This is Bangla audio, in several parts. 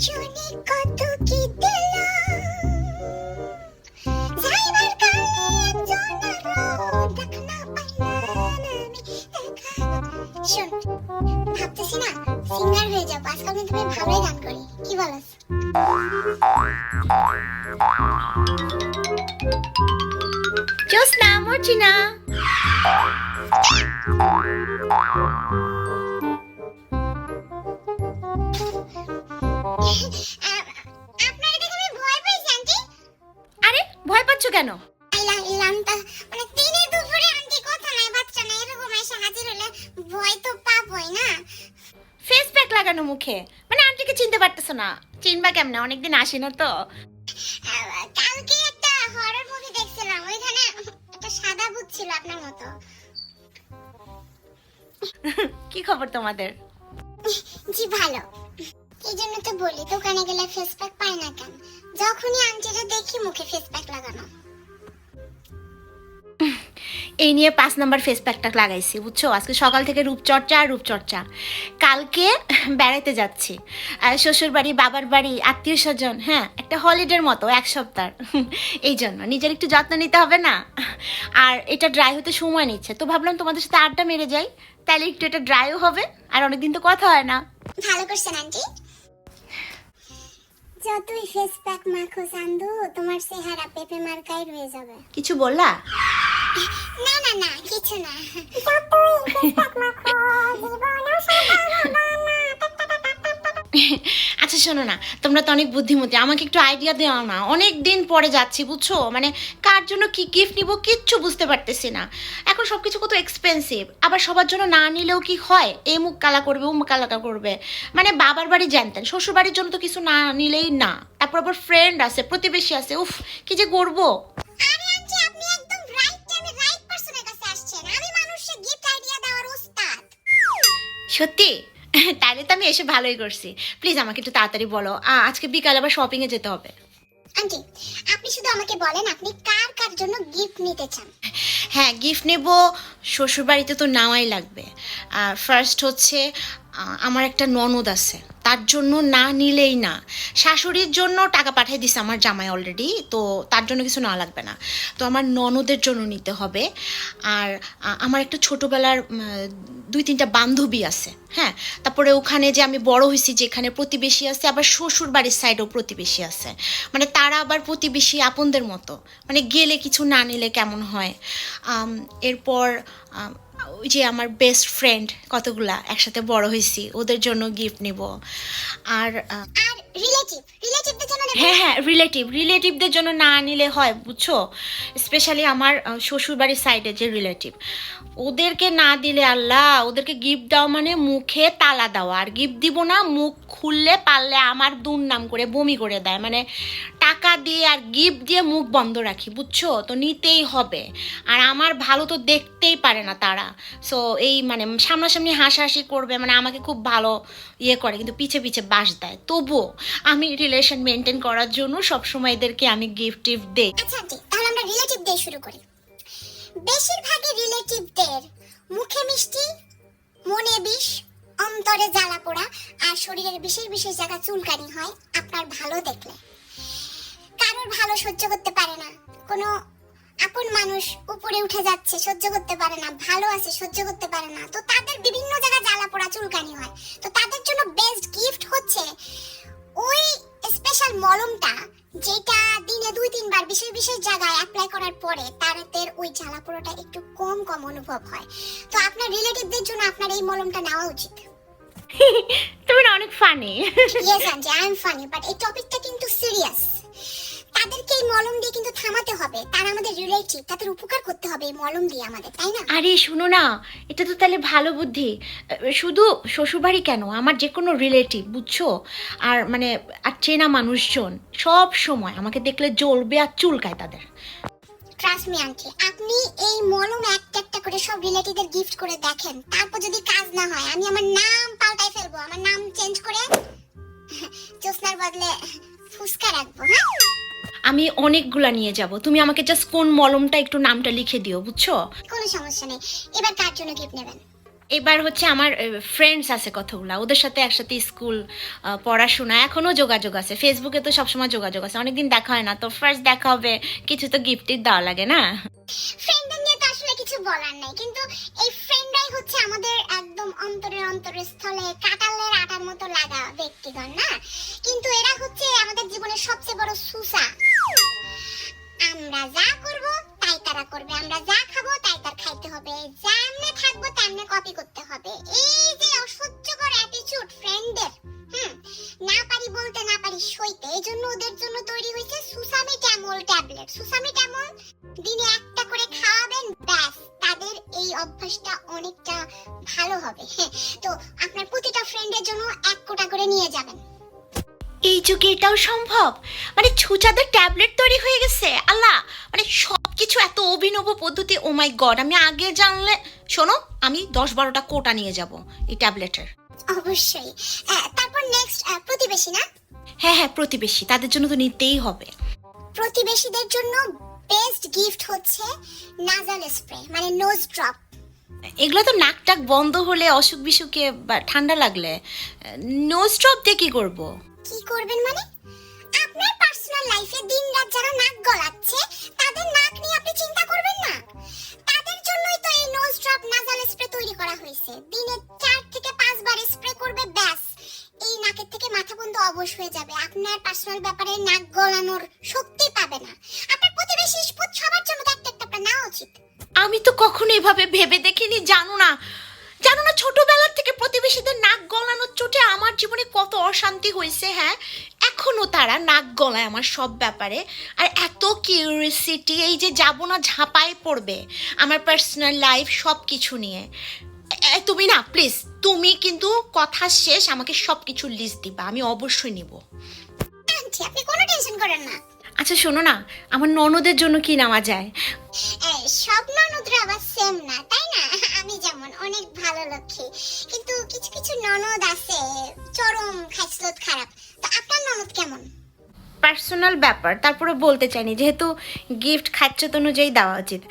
দুজনে কত কি যাইবার কালে দেখা না। শোন ভাবতেছি না সিঙ্গার হয়ে যাব আজকাল কিন্তু আমি ভালোই গান করি কি বলস জোসনা মর্জিনা আ- পাচ্ছ কেন? মানে দিনে দুপুরে আন্টি কথা নাই বাচ্চা নাই এরকম এসে হাজির হলে ভয় তো পাবই না। ফেস প্যাক লাগানো মুখে। মানে আন্টিকে চিনতে পারতেছো না। চিনবা কেমনে? অনেকদিন আসি না তো কালকে একটা হরর মুভি দেখছিলাম ওইখানে একটা সাদা ভূত ছিল আপনার মতো। কি খবর তোমাদের? জি ভালো। এই জন্য তো বলি দোকানে গেলে ফেস প্যাক পাই না কেন? যখনই আন্টিটা দেখি মুখে ফেস প্যাক লাগানো। এই নিয়ে পাঁচ নাম্বার ফেস প্যাকটা লাগাইছি বুঝছ? আজকে সকাল থেকে রূপচর্চা আর রূপচর্চা। কালকে বেড়াইতে যাচ্ছি। আর শ্বশুর বাড়ি বাবার বাড়ি আত্মীয় স্বজন হ্যাঁ একটা হলিডের মতো এক সপ্তাহ। এই জন্য নিজের একটু যত্ন নিতে হবে না? আর এটা ড্রাই হতে সময় নিচ্ছে। তো ভাবলাম তোমাদের সাথে আড্ডা মেরে যাই। তাহলে একটু এটা ড্রাইও হবে আর অনেকদিন তো কথা হয় না। ভালো করছেন আন্টি যতই ফেস প্যাক মাখো চান্দু তোমার চেহারা পেপে মার্কাই রয়ে যাবে। কিছু বললা? না না না কিছু না। যতই ফেস প্যাক মাখো জীবনও সাদা হবে আচ্ছা শোনো না তোমরা তো অনেক বুদ্ধিমতী আমাকে একটু আইডিয়া দেওয়া না। অনেক দিন পরে যাচ্ছি বুঝছ? মানে কার জন্য কি গিফট নিব কিচ্ছু বুঝতে পারতেছি না। এখন সব কিছু কত এক্সপেন্সিভ আবার সবার জন্য না নিলেও কি হয়? এ মুখ কালা করবে ও মুখ কালা করবে। মানে বাবার বাড়ি জানতেন শ্বশুর বাড়ির জন্য তো কিছু না নিলেই না। তারপর আবার ফ্রেন্ড আছে প্রতিবেশী আছে উফ কি যে করব? সত্যি? তাহলে তো আমি এসে ভালোই করছি। প্লিজ আমাকে একটু তাড়াতাড়ি বলো। আজকে বিকাল আবার শপিংয়ে যেতে হবে। আন্টি আপনি শুধু আমাকে বলেন আপনি কার কার জন্য গিফট নিতে চান? হ্যাঁ গিফট নেব। শ্বশুরবাড়িতে তো নেওয়াই লাগবে। আর ফার্স্ট হচ্ছে আমার একটা ননদ আছে। তার জন্য না নিলেই না। শাশুড়ির জন্য টাকা পাঠিয়ে দিছে আমার জামাই অলরেডি তো তার জন্য কিছু না লাগবে না। তো আমার ননদের জন্য নিতে হবে। আর আমার একটা ছোটোবেলার দুই তিনটা বান্ধবী আছে হ্যাঁ? তারপরে ওখানে যে আমি বড় হয়েছি, যেখানে প্রতিবেশী আছে, আবার শ্বশুর বাড়ির সাইডেও প্রতিবেশী আছে। মানে তারা আবার প্রতিবেশী আপনদের মতো। মানে গেলে কিছু না নিলে কেমন হয়? এরপর ওই যে আমার বেস্ট ফ্রেন্ড কতগুলা একসাথে বড় হয়েছি, ওদের জন্য গিফট নিব। আর আর হ্যাঁ হ্যাঁ রিলেটিভ রিলেটিভদের জন্য না নিলে হয়, বুঝছ? স্পেশালি আমার শ্বশুরবাড়ির সাইডে যে রিলেটিভ ওদেরকে না দিলে আল্লাহ, ওদেরকে গিফট দাও মানে মুখে তালা দেওয়া। আর গিফট দিব না, মুখ খুললে পারলে আমার দুর্নাম করে, বমি করে দেয়। মানে টাকা দিয়ে আর গিফট দিয়ে মুখ বন্ধ রাখি, বুঝছ? তো নিতেই হবে। আর আমার ভালো তো দেখতেই পারে না তারা। সো এই মানে সামনাসামনি হাসাহাসি করবে মানে আমাকে খুব ভালো ইয়ে করে, কিন্তু পিছে পিছে বাস দেয়। তবুও আমি রিলেশন মেনটেন করার জন্য সবসময় এদেরকে আমি গিফট টিফট দেই। আচ্ছা তাহলে আমরা রিলেটিভ দিয়ে শুরু করি। বেশিরভাগই রিলেটিভদের মুখে মিষ্টি, মনে বিষ, অন্তরে জ্বালা পোড়া আর শরীরের বিশেষ বিশেষ জায়গা চুলকানি হয় আপনার ভালো দেখলে। কারোর ভালো সহ্য করতে পারে না। কোনো আপন মানুষ উপরে উঠে যাচ্ছে, সহ্য করতে পারে না, ভালো আছে, সহ্য করতে পারে না। তো তাদের বিভিন্ন জায়গায় জ্বালা পোড়া, চুলকানি হয়। তো তাদের জন্য বেস্ট গিফট হচ্ছে ওই স্পেশাল মলমটা যেটা দিনে দুই তিনবার বিশেষ বিশেষ জায়গায় অ্যাপ্লাই করার পরে তাদের ওই জ্বালা পোড়াটা একটু কম কম অনুভব হয়। তো আপনার রিলেটিভদের জন্য আপনার এই মলমটা নেওয়া উচিত। তুমি অনেক funny yes aunty I am funny but এই টপিকটা কিন্তু সিরিয়াস তাদেরকে এই মলম দিয়ে কিন্তু থামাতে হবে। তারা আমাদের রিলেটিভ তাদের উপকার করতে হবে এই মলম দিয়ে আমাদের তাই না? আরে শুনো না এটা তো তাহলে ভালো বুদ্ধি। শুধু শ্বশুরবাড়ি কেন? আমার যে কোনো রিলেটিভ বুঝছ? আর মানে আর চেনা মানুষজন সব সময় আমাকে দেখলে জ্বলবে আর চুলকায় তাদের। ট্রাস্ট মি আন্টি আপনি এই মলম একটা একটা করে সব রিলেটিভদের গিফট করে দেখেন। তারপর যদি কাজ না হয় আমি আমার নাম পাল্টাই ফেলব আমার নাম চেঞ্জ করে জ্যোৎস্নার বদলে ফুসকা রাখব হ্যাঁ? আমি অনেকগুলা নিয়ে যাব। তুমি আমাকে জাস্ট কোন মলমটা একটু নামটা লিখে দিও বুঝছ? কোনো সমস্যা নেই। এবার কার জন্য গিফট নেবেন? এবার হচ্ছে আমার ফ্রেন্ডস আছে কতগুলা। ওদের সাথে একসাথে স্কুল পড়াশোনা এখনও যোগাযোগ আছে। ফেসবুকে তো সবসময় যোগাযোগ আছে। অনেকদিন দেখা হয় না তো ফার্স্ট দেখা হবে। কিছু তো গিফটের দেওয়া লাগে না? ফ্রেন্ডদের কিছু বলার নাই। কিন্তু এই ফ্রেন্ডরাই হচ্ছে আমাদের একদম অন্তরের অন্তরের স্থলে কাটালের আটার মতো লাগা ব্যক্তিগণ, না? কিন্তু এরা হচ্ছে আমাদের জীবনের সবচেয়ে বড় সুসা। আমরা যা করব, তাই তারা করবে। আমরা যা হবে হ্যাঁ, তো আপনার প্রতিটা ফ্রেন্ডের জন্য এক কোটা করে নিয়ে যাবেন। এই যুগে এটাও সম্ভব? মানে ছুচাদের ট্যাবলেট তৈরি হয়ে গেছে আল্লাহ! মানে সব কিছু এত অভিনব পদ্ধতি ও মাই গড আমি আগে জানলে শোনো আমি দশ বারোটা কোটা নিয়ে যাব এই ট্যাবলেটের। অবশ্যই। তারপর নেক্সট প্রতিবেশী না? হ্যাঁ হ্যাঁ প্রতিবেশী তাদের জন্য তো নিতেই হবে। প্রতিবেশীদের জন্য বেস্ট গিফট হচ্ছে নাজাল স্প্রে মানে নোজ ড্রপ এগুলো তো নাক টাক বন্ধ হলে অসুখ বিসুখে ঠান্ডা লাগলে নোজ ড্রপ দিয়ে কি করব? কি করবেন মানে? আপনার পার্সোনাল লাইফে দিন রাত যারা নাক গলাচ্ছে, তাদের নাক নিয়ে আপনি চিন্তা করবেন না। তাদের জন্যই তো এই নোজ ড্রপ নাজাল স্প্রে তৈরি করা হয়েছে। দিনে চার থেকে পাঁচবার স্প্রে করবে, ব্যাস। এই নাকের থেকে মাথা বন্ধ অবশ হয়ে যাবে। আপনার পার্সোনাল ব্যাপারে নাক গলানোর কখনো এভাবে ভেবে দেখিনি, জানো না। জানো না, ছোটবেলার থেকে প্রতিবেশীদের নাক গলানোর চোটে আমার জীবনে কত অশান্তি হয়েছে হ্যাঁ? এখনও তারা নাক গলায় আমার সব ব্যাপারে। আর এত কিউরিয়াসিটি এই যে যাব না ঝাঁপায় পড়বে আমার পার্সোনাল লাইফ সব কিছু নিয়ে তুমি না প্লিজ তুমি কিন্তু কথা শেষ, আমাকে সব কিছু লিস্ট দিবা, আমি অবশ্যই নিব। আপনি কোনো টেনশন করেন না। আচ্ছা শোনো না আমার ননদের জন্য কি নেওয়া যায়? সব ননদরা আবার সেম না তাই না? আমি যেমন অনেক ভালো লক্ষ্মী। কিন্তু কিছু কিছু ননদ আছে চরম খাইসলত খারাপ। তো আপনার ননদ কেমন? পার্সোনাল ব্যাপার তারপরে বলতে চাইনি যেহেতু গিফট খাচ্ছ তো অনুযায়ী দেওয়া উচিত।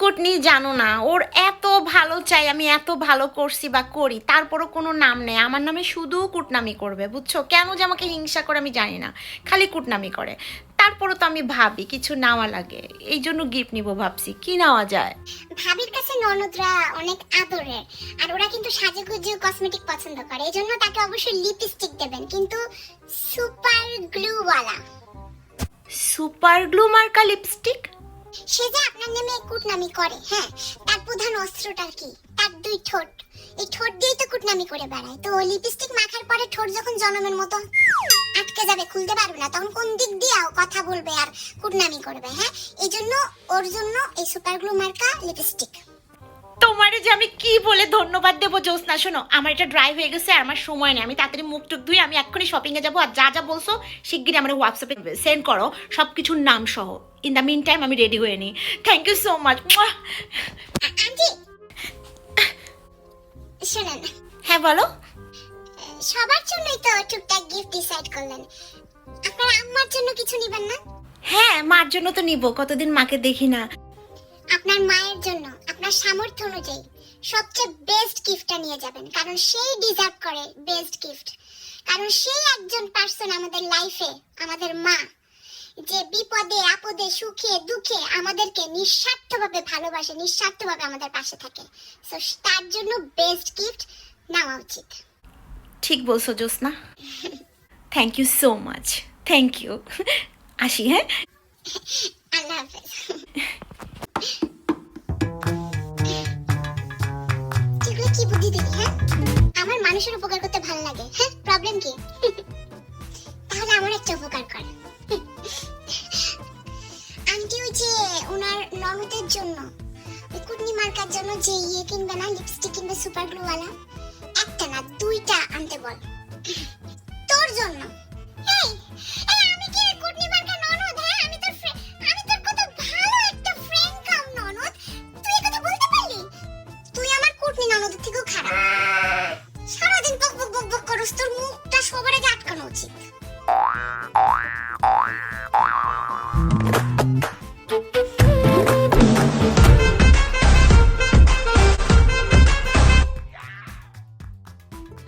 কুটনি জানো না ওর এত ভালো চাই আমি এত ভালো করছি বা করি তারপরও কোনো নাম নেই। আমার নামে শুধু কুটনামি করবে বুঝছ? কেন যে আমাকে হিংসা করে আমি জানি না খালি কুটনামি করে। তারপরও তো আমি ভাবি কিছু নেওয়া লাগে। এই জন্য গিফট নিব ভাবছি কি নেওয়া যায়? ভাবির কাছে ননদরা অনেক আদরের আর ওরা কিন্তু সাজুগুজু কসমেটিক পছন্দ করে। এই জন্য তাকে অবশ্যই লিপস্টিক দেবেন কিন্তু সুপার গ্লুওয়ালা সুপার গ্লু মার্কা লিপস্টিক সে যে আপনার নামে কুটনামি করে হ্যাঁ? তার প্রধান অস্ত্রটা কি? তার দুই ঠোঁট। এই ঠোঁট দিয়েই তো কুটনামি করে বেড়ায়। তো লিপস্টিক মাখার পরে ঠোঁট যখন জনমের মতো আটকে যাবে, খুলতে পারবে না, তখন কোন দিক দিয়ে কথা বলবে আর কুটনামি করবে হ্যাঁ? এই জন্য ওর জন্য এই সুপার গ্লু মার্কা লিপস্টিক তোমারে যে আমি কি বলে ধন্যবাদ দেবো জোসনা শোনো আমার এটা ড্রাইভ হয়ে গেছে আর আমার সময় নেই। আমি তাড়াতাড়ি মুখ টুক ধুই আমি এক্ষুনি শপিং এ যাব আর যা যা বলছো শিগগিরই আমার হোয়াটসঅ্যাপে সেন্ড করো সব কিছুর নাম সহ। ইন দ্য মিন টাইম আমি রেডি হয়ে নিই। থ্যাংক ইউ সো মাচ শোনেন। হ্যাঁ বলো। সবার জন্যই তো টুকটাক গিফট ডিসাইড করলেন। আপনার আম্মার জন্য কিছু নিবেন না? হ্যাঁ মার জন্য তো নিব কতদিন মাকে দেখি না। আপনার মায়ের জন্য। আপনার সামর্থ্য অনুযায়ী সবচেয়ে বেস্ট গিফটটা নিয়ে যাবেন। কারণ সেই ডিজার্ভ করে বেস্ট গিফট কারণ সেই একজন পার্সন আমাদের লাইফে আমাদের মা যে বিপদে আপদে সুখে দুঃখে আমাদেরকে নিঃস্বার্থভাবে ভালোবাসে নিঃস্বার্থভাবে আমাদের পাশে থাকে। তো তার জন্য বেস্ট গিফট নেওয়া উচিত। ঠিক বলছো Josna thank you so much thank you আসি হ্যাঁ? আল্লাহ হাফেজ। হ্যাঁ? আমার মানুষের উপকার করতে ভালো লাগে হ্যাঁ? প্রবলেম কি? তাহলে আমার একটা উপকার কর। আন্টি ওই যে ওনার ননদের জন্য কুটনি মার্কার জন্য যে ইয়ে কিনবে না লিপস্টিক কিনবে সুপার গ্লু একটা না, দুইটা আনতে বল।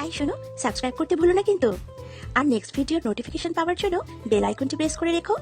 আই, শোনো সাবস্ক্রাইব করতে ভুলো না কিন্তু। আর নেক্সট ভিডিওর নোটিফিকেশন পাওয়ার জন্য বেল আইকনটি প্রেস করে রেখো।